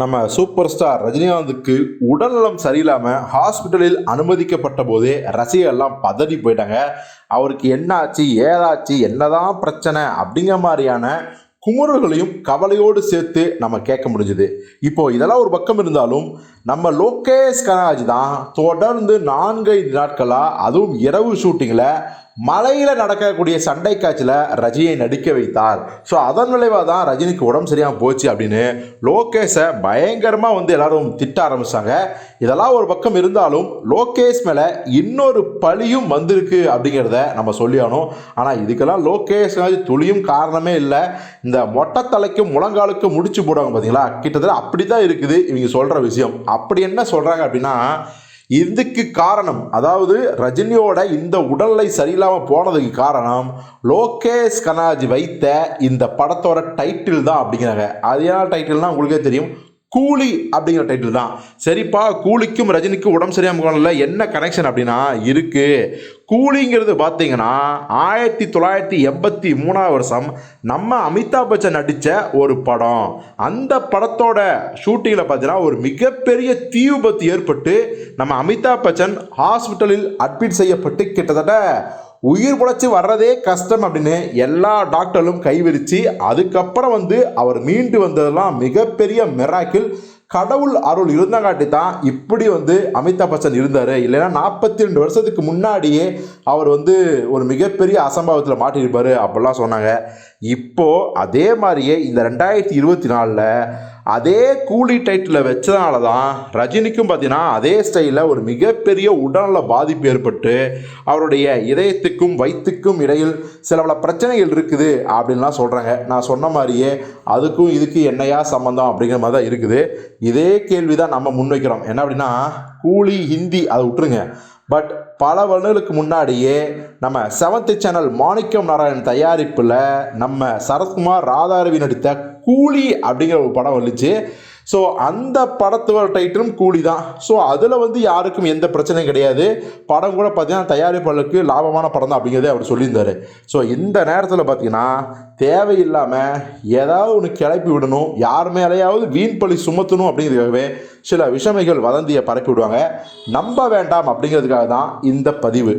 நம்ம super star ரஜினிகாந்துக்கு உடல்நலம் சரியில்லாமல் ஹாஸ்பிட்டலில் அனுமதிக்கப்பட்ட போதே ரசிகர்லாம் பதறி போயிட்டாங்க. அவருக்கு என்னாச்சு ஏதாச்சு என்னதான் பிரச்சனை அப்படிங்கிற மாதிரியான குமுறல்களையும் கவலையோடு சேர்த்து நம்ம கேட்க முடிஞ்சுது. இப்போ இதெல்லாம் ஒரு பக்கம் இருந்தாலும் நம்ம லோகேஷ் கனராஜ் தான் தொடர்ந்து நான்கைந்து நாட்களாக அதுவும் இரவு ஷூட்டிங்கில் மலையில் நடக்கக்கூடிய சண்டை காட்சியில் ரஜினியை நடிக்க வைத்தார். ஸோ அதன் விளைவாக தான் ரஜினிக்கு உடம்பு சரியாக போச்சு அப்படின்னு லோகேஷை பயங்கரமாக வந்து எல்லாரும் திட்ட ஆரம்பிச்சாங்க. இதெல்லாம் ஒரு பக்கம் இருந்தாலும் லோகேஷ் மேலே இன்னொரு பழியும் வந்திருக்கு அப்படிங்கிறத நம்ம சொல்லியானோம் ஆனால் இதுக்கெல்லாம் லோகேஷ் துளியும் காரணமே இல்லை. இந்த மொட்டை தலைக்கும் முழங்காலுக்கும் முடிச்சு போடுவாங்க பார்த்தீங்களா கிட்டத்தட்ட அப்படி தான் இருக்குது இவங்க சொல்கிற விஷயம். அப்படி என்ன சொல்கிறாங்க அப்படின்னா இதுக்கு காரணம் அதாவது ரஜினியோட இந்த உடல்நிலை சரியில்லாமல் போனதுக்கு காரணம் லோகேஷ் கனாஜ் வைத்த இந்த படத்தோட டைட்டில் தான் அப்படிங்கிறாங்க. அது என்ன டைட்டில்னா உங்களுக்கே தெரியும். கூலி அப்படிங்கிற டைட்டில் தான். சரிப்பா கூலிக்கும் ரஜினிக்கும் உடம்பு சரியாமல் போனல என்ன கனெக்ஷன் அப்படின்னா இருக்குது கூலிங்கிறது பார்த்தீங்கன்னா ஆயிரத்தி தொள்ளாயிரத்தி எண்பத்தி மூணாவது வருஷம் நம்ம அமிதாப் பச்சன் நடித்த ஒரு படம். அந்த படத்தோட ஷூட்டிங்கில் பார்த்தீங்கன்னா ஒரு மிகப்பெரிய தீ விபத்து ஏற்பட்டு நம்ம அமிதாப் பச்சன் ஹாஸ்பிட்டலில் அட்மிட் செய்யப்பட்டு கிட்டத்தட்ட உயிர் பிழைச்சி வர்றதே கஷ்டம் அப்படின்னு எல்லா டாக்டர்களும் கைவிரிச்சு அதுக்கப்புறம் வந்து அவர் மீண்டு வந்ததெல்லாம் மிகப்பெரிய மெராக்கிள் கடவுள் அருள் இருந்தங்காட்டி தான் இப்படி வந்து அமிதாப் பச்சன் இருந்தார். இல்லைன்னா நாற்பத்தி ரெண்டு வருஷத்துக்கு முன்னாடியே அவர் வந்து ஒரு மிகப்பெரிய அசம்பாவத்தில் மாட்டியிருப்பார் அப்படிலாம் சொன்னாங்க. இப்போது அதே மாதிரியே இந்த ரெண்டாயிரத்தி இருபத்தி நாலில் அதே கூலி டைட்டில் வச்சதுனால தான் ரஜினிக்கும் பார்த்தீங்கன்னா அதே ஸ்டைலில் ஒரு மிகப்பெரிய உடல்நல பாதிப்பு ஏற்பட்டு அவருடைய இதயத்துக்கும் வயிற்றுக்கும் இடையில் சில பல பிரச்சனைகள் இருக்குது அப்படின்லாம் சொல்கிறாங்க நான் சொன்ன மாதிரியே அதுக்கும் இதுக்கு என்னையா சம்மந்தம் அப்படிங்கிற மாதிரி தான் இருக்குது. இதே கேள்வி தான் நம்ம முன்வைக்கிறோம். என்ன அப்படின்னா கூலி ஹிந்தி அதை விட்டுருங்க. பட் பல வருடங்களுக்கு முன்னாடியே நம்ம செவன்த் சேனல் மாணிக்கம் நாராயண் தயாரிப்பில் நம்ம சரத்குமார் ராதாரவி நடித்த கூலி அப்படிங்கிற ஒரு படம் வந்துச்சு. ஸோ அந்த படத்தோட டைட்டிலும் கூலி தான் ஸோ அதில் வந்து யாருக்கும் எந்த பிரச்சனையும் கிடையாது. படம் கூட பார்த்தீங்கன்னா தயாரிப்பாளருக்கு லாபமான படம் தான் அப்படிங்கிறதே அவர் சொல்லியிருந்தார். ஸோ இந்த நேரத்தில் பார்த்தீங்கன்னா தேவையில்லாமல் ஏதாவது ஒன்று கிளப்பி விடணும். யார் மேலேயாவது வீண் பழி சுமத்தணும் அப்படிங்கிறதுக்காகவே சில விஷமைகள் வதந்தியை பரப்பி விடுவாங்க. நம்ப வேண்டாம் அப்படிங்கிறதுக்காக தான் இந்த பதிவு.